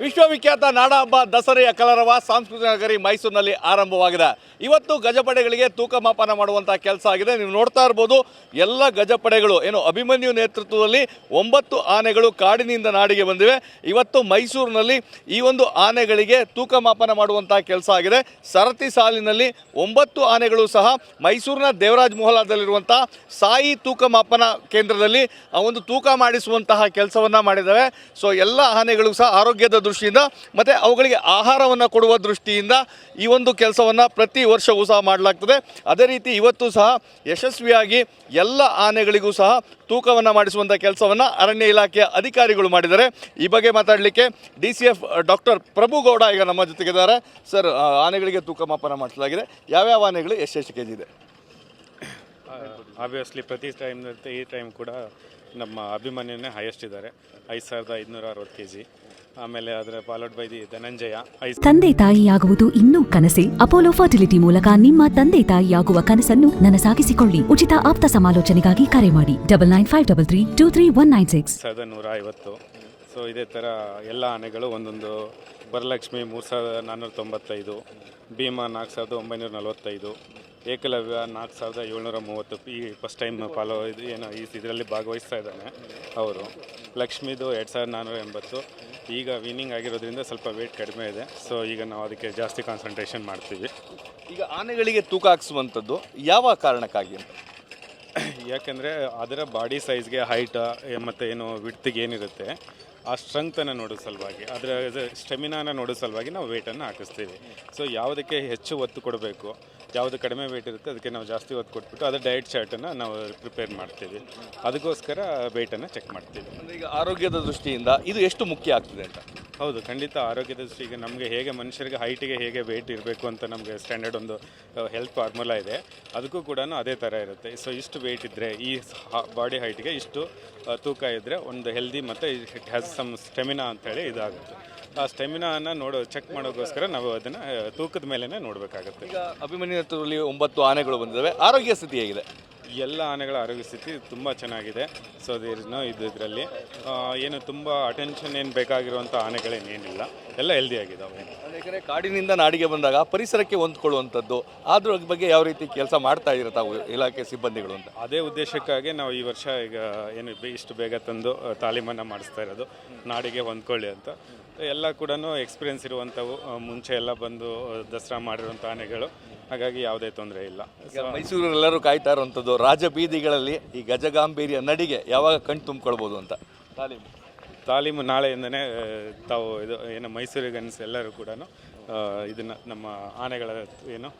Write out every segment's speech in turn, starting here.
ವಿಶ್ವವಿಖ್ಯಾತ ನಾಡಹಬ್ಬ ದಸರೆಯ ಕಲರವ ಸಾಂಸ್ಕೃತಿಕ ನಗರಿ ಮೈಸೂರಿನಲ್ಲಿ ಆರಂಭವಾಗಿದೆ. ಇವತ್ತು ಗಜಪಡೆಗಳಿಗೆ ತೂಕ ಮಾಪನ ಮಾಡುವಂಥ ಕೆಲಸ ಆಗಿದೆ. ನೀವು ನೋಡ್ತಾ ಇರ್ಬೋದು, ಎಲ್ಲ ಗಜಪಡೆಗಳು, ಏನು ಅಭಿಮನ್ಯು ನೇತೃತ್ವದಲ್ಲಿ ಒಂಬತ್ತು ಆನೆಗಳು ಕಾಡಿನಿಂದ ನಾಡಿಗೆ ಬಂದಿವೆ. ಇವತ್ತು ಮೈಸೂರಿನಲ್ಲಿ ಈ ಒಂದು ಆನೆಗಳಿಗೆ ತೂಕ ಮಾಪನ ಮಾಡುವಂಥ ಕೆಲಸ ಆಗಿದೆ. ಸರತಿ ಸಾಲಿನಲ್ಲಿ ಒಂಬತ್ತು ಆನೆಗಳು ಸಹ ಮೈಸೂರಿನ ದೇವರಾಜ್ ಮೊಹಲಾದಲ್ಲಿರುವಂಥ ಸಾಯಿ ತೂಕ ಮಾಪನ ಕೇಂದ್ರದಲ್ಲಿ ಆ ಒಂದು ತೂಕ ಮಾಡಿಸುವಂತಹ ಕೆಲಸವನ್ನು ಮಾಡಿದ್ದಾವೆ. ಸೊ ಎಲ್ಲ ಆನೆಗಳು ಸಹ ಆರೋಗ್ಯದ ದೃಷ್ಟಿಯಿಂದ ಮತ್ತು ಅವುಗಳಿಗೆ ಆಹಾರವನ್ನು ಕೊಡುವ ದೃಷ್ಟಿಯಿಂದ ಈ ಒಂದು ಕೆಲಸವನ್ನು ಪ್ರತಿ ವರ್ಷವೂ ಸಹ ಮಾಡಲಾಗ್ತದೆ. ಅದೇ ರೀತಿ ಇವತ್ತು ಸಹ ಯಶಸ್ವಿಯಾಗಿ ಎಲ್ಲ ಆನೆಗಳಿಗೂ ಸಹ ತೂಕವನ್ನು ಮಾಡಿಸುವಂಥ ಕೆಲಸವನ್ನು ಅರಣ್ಯ ಇಲಾಖೆಯ ಅಧಿಕಾರಿಗಳು ಮಾಡಿದ್ದಾರೆ. ಈ ಬಗ್ಗೆ ಮಾತಾಡಲಿಕ್ಕೆ D C F doctor Prabhu Gowda ಈಗ ನಮ್ಮ ಜೊತೆಗಿದ್ದಾರೆ. ಸರ್ ಆನೆಗಳಿಗೆ ತೂಕ ಮಾಪನ ಮಾಡಿಸಲಾಗಿದೆ. ಯಾವ್ಯಾವ ಆನೆಗಳು ಎಷ್ಟೆಷ್ಟು ಕೆ ಜಿ ಇದೆ ಆಬ್ವಿಯಸ್ಲಿ ಪ್ರತಿ ಟೈಮ್ ಈ ಟೈಮ್ ಕೂಡ ನಮ್ಮ ಅಭಿಮನ್ಯುನೇ ಹೈಯೆಸ್ಟ್ ಇದ್ದಾರೆ. ಐದು ಸಾವಿರದ ಐದುನೂರ ಅರವತ್ತು ಕೆ ಜಿ ಆಮೇಲೆ ಅದರ ಫಾಲೋಡ್ ಬೈ ದಿ ಧನಂಜಯ. ತಂದೆ ತಾಯಿಯಾಗುವುದು ಇನ್ನೂ ಕನಸೆ. ಅಪೋಲೋ ಫರ್ಟಿಲಿಟಿ ಮೂಲಕ ನಿಮ್ಮ ತಂದೆ ತಾಯಿಯಾಗುವ ಕನಸನ್ನು ನನಸಾಗಿಸಿಕೊಳ್ಳಿ. ಉಚಿತ ಆಪ್ತ ಸಮಾಲೋಚನೆಗಾಗಿ ಕರೆ ಮಾಡಿ. Double nine five double three two three one nine six ಸಾವಿರದ ನೂರ ಐವತ್ತು ಸೊ ಇದೇ ಥರ ಎಲ್ಲ ಆನೆಗಳು ಒಂದೊಂದು ವರಲಕ್ಷ್ಮಿ ಮೂರು ಸಾವಿರದ ನಾನ್ನೂರ ತೊಂಬತ್ತೈದು ಭೀಮಾ ನಾಲ್ಕು ಸಾವಿರದ ಒಂಬೈನೂರ ನಲವತ್ತೈದು ಏಕಲವ್ಯ ನಾಲ್ಕು ಸಾವಿರದ ಏಳ್ನೂರ ಮೂವತ್ತು. ಈ ಫಸ್ಟ್ ಟೈಮ್ ಫಾಲೋ ಇದು ಏನೋ ಈ ಇದರಲ್ಲಿ ಭಾಗವಹಿಸ್ತಾ ಇದ್ದಾನೆ ಅವರು. ಲಕ್ಷ್ಮಿದು ಎರಡು ಸಾವಿರದ ನಾನ್ನೂರ ಎಂಬತ್ತು. ಈಗ ವಿನ್ನಿಂಗ್ ಆಗಿರೋದ್ರಿಂದ ಸ್ವಲ್ಪ ವೇಟ್ ಕಡಿಮೆ ಇದೆ. ಸೊ ಈಗ ನಾವು ಅದಕ್ಕೆ ಜಾಸ್ತಿ ಕಾನ್ಸಂಟ್ರೇಷನ್ ಮಾಡ್ತೀವಿ. ಈಗ ಆನೆಗಳಿಗೆ ತೂಕ ಹಾಕ್ಸುವಂಥದ್ದು ಯಾವ ಕಾರಣಕ್ಕಾಗಿ ಯಾಕೆಂದರೆ ಅದರ ಬಾಡಿ ಸೈಜ್ಗೆ ಹೈಟ್ ಮತ್ತು ಏನು ವಿಡ್ತಿಗೆ ಏನಿರುತ್ತೆ ಆ ಸ್ಟ್ರೆಂಗ್ತನ್ನು ನೋಡೋ ಸಲುವಾಗಿ ಅದರ ಸ್ಟೆಮಿನಾನ ನೋಡೋ ಸಲುವಾಗಿ ನಾವು ವೆಯ್ಟನ್ನು ಹಾಕಿಸ್ತೀವಿ. ಸೊ ಯಾವುದಕ್ಕೆ ಹೆಚ್ಚು ಒತ್ತು ಕೊಡಬೇಕು ಯಾವುದು ಕಡಿಮೆ ವೇಟ್ ಇರುತ್ತೆ ಅದಕ್ಕೆ ನಾವು ಜಾಸ್ತಿ ಒತ್ತು ಕೊಟ್ಬಿಟ್ಟು ಅದರ ಡಯಟ್ ಚಾರ್ಟನ್ನು ನಾವು ಪ್ರಿಪೇರ್ ಮಾಡ್ತೀವಿ. ಅದಕ್ಕೋಸ್ಕರ ವೆಯ್ಟನ್ನು ಚೆಕ್ ಮಾಡ್ತೀವಿ. ಈಗ ಆರೋಗ್ಯದ ದೃಷ್ಟಿಯಿಂದ ಇದು ಎಷ್ಟು ಮುಖ್ಯ ಆಗ್ತದೆ ಅಂತ? ಹೌದು ಖಂಡಿತ ಆರೋಗ್ಯದ ದೃಷ್ಟಿಗೆ ನಮಗೆ ಹೇಗೆ ಮನುಷ್ಯರಿಗೆ ಹೈಟಿಗೆ ಹೇಗೆ ವೆಯ್ಟ್ ಇರಬೇಕು ಅಂತ ನಮಗೆ ಸ್ಟ್ಯಾಂಡರ್ಡ್ ಒಂದು ಹೆಲ್ತ್ ಫಾರ್ಮುಲಾ ಇದೆ. ಅದಕ್ಕೂ ಕೂಡ ಅದೇ ಥರ ಇರುತ್ತೆ. ಸೊ ಇಷ್ಟು ವೆಯ್ಟ್ ಇದ್ದರೆ ಈ ಬಾಡಿ ಹೈಟ್ಗೆ ಇಷ್ಟು ತೂಕ ಇದ್ದರೆ ಒಂದು ಹೆಲ್ದಿ ಮತ್ತು ಇಟ್ ಹ್ಯಾಸ್ ಸಮ್ ಸ್ಟೆಮಿನಾ ಅಂತೇಳಿ ಇದಾಗುತ್ತೆ. ಆ ಸ್ಟೆಮಿನಾನ ನೋಡೋ ಚೆಕ್ ಮಾಡೋಕ್ಕೋಸ್ಕರ ನಾವು ಅದನ್ನು ತೂಕದ ಮೇಲೇ ನೋಡಬೇಕಾಗುತ್ತೆ. ಈಗ ಅಭಿಮನ್ಯು ನೇತೃತ್ವದಲ್ಲಿ ಒಂಬತ್ತು ಆನೆಗಳು ಬಂದಿದ್ದಾವೆ ಆರೋಗ್ಯ ಸ್ಥಿತಿ ಹೇಗಿದೆ? ಎಲ್ಲ ಆನೆಗಳ ಆರೋಗ್ಯ ಸ್ಥಿತಿ ತುಂಬ ಚೆನ್ನಾಗಿದೆ. ಸೊ ದೇರ್ನೋ ಇದು ಇದರಲ್ಲಿ ಏನು ತುಂಬ ಅಟೆನ್ಷನ್ ಏನು ಬೇಕಾಗಿರುವಂಥ ಆನೆಗಳೇನೇನಿಲ್ಲ ಎಲ್ಲ ಹೆಲ್ದಿ ಆಗಿದ್ದಾವೆ ಯಾಕಂದರೆ ಕಾಡಿನಿಂದ ನಾಡಿಗೆ ಬಂದಾಗ ಪರಿಸರಕ್ಕೆ ಹೊಂದ್ಕೊಳ್ಳುವಂಥದ್ದು ಅದ್ರ ಬಗ್ಗೆ ಯಾವ ರೀತಿ ಕೆಲಸ ಮಾಡ್ತಾ ಇದ್ದೀರಾ ತಾವು ಇಲಾಖೆ ಸಿಬ್ಬಂದಿಗಳು ಅಂತ? ಅದೇ ಉದ್ದೇಶಕ್ಕಾಗಿ ನಾವು ಈ ವರ್ಷ ಈಗ ಏನು ಬೆ- ಇಷ್ಟು ಬೇಗ ತಂದು ತಾಲೀಮನ್ನು ಮಾಡಿಸ್ತಾ ಇರೋದು ನಾಡಿಗೆ ಹೊಂದ್ಕೊಳ್ಳಿ ಅಂತ. ಎಲ್ಲ ಕೂಡ ಎಕ್ಸ್ಪೀರಿಯನ್ಸ್ ಇರುವಂಥವು ಮುಂಚೆ ಎಲ್ಲ ಬಂದು ದಸರಾ ಮಾಡಿರುವಂಥ ಆನೆಗಳು. ಹಾಗಾಗಿ ಯಾವುದೇ ತೊಂದರೆ ಇಲ್ಲ. ಈಗ ಮೈಸೂರಲ್ಲೆಲ್ಲರೂ ಕಾಯ್ತಾ ಇರುವಂಥದ್ದು ರಾಜಬೀದಿಗಳಲ್ಲಿ ಈ ಗಜಗಾಂಭೀರ್ಯ ನಡಿಗೆ ಯಾವಾಗ ಕಣ್ ತುಂಬಿಕೊಳ್ಬೋದು ಅಂತ? ತಾಲೀಮು. ತಾಲೀಮು ನಾಳೆಯಿಂದನೇ ತಾವು ಇದು, ಏನು ಮೈಸೂರಿಗೆ ಅನಿಸಿ ಎಲ್ಲರೂ ಕೂಡ ಇದನ್ನು ನಮ್ಮ ಆನೆಗಳ ಏನು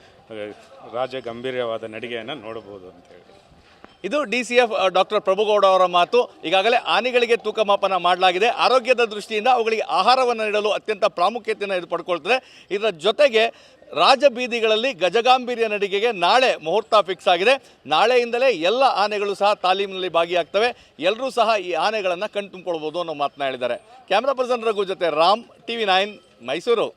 ರಾಜ ಗಂಭೀರ್ಯವಾದ ನಡಿಗೆಯನ್ನು ನೋಡಬಹುದು ಅಂತೇಳಿ ಇದು D C F doctor Prabhugowda ಅವರ ಮಾತು. ಈಗಾಗಲೇ ಆನೆಗಳಿಗೆ ತೂಕ ಮಾಪನ ಮಾಡಲಾಗಿದೆ. ಆರೋಗ್ಯದ ದೃಷ್ಟಿಯಿಂದ ಅವುಗಳಿಗೆ ಆಹಾರವನ್ನು ನೀಡಲು ಅತ್ಯಂತ ಪ್ರಾಮುಖ್ಯತೆಯನ್ನು ಇದು ಪಡ್ಕೊಳ್ತದೆ. ಇದರ ಜೊತೆಗೆ ರಾಜಬೀದಿಗಳಲ್ಲಿ ಗಜಗಾಂಭೀರ್ಯ ನಡಿಗೆಗೆ ನಾಳೆ ಮುಹೂರ್ತ ಫಿಕ್ಸ್ ಆಗಿದೆ. ನಾಳೆಯಿಂದಲೇ ಎಲ್ಲ ಆನೆಗಳು ಸಹ ತಾಲೀಮಿನಲ್ಲಿ ಭಾಗಿಯಾಗ್ತವೆ. ಎಲ್ಲರೂ ಸಹ ಈ ಆನೆಗಳನ್ನು ಕಣ್ತುಂಬಿಕೊಳ್ಬೋದು ಅನ್ನೋ ಮಾತನ್ನ ಹೇಳಿದ್ದಾರೆ. ಕ್ಯಾಮ್ರಾ ಪರ್ಸನ್ ರಘು ಜೊತೆ ರಾಮ್ ಟಿವಿ ನೈನ್, ಮೈಸೂರು.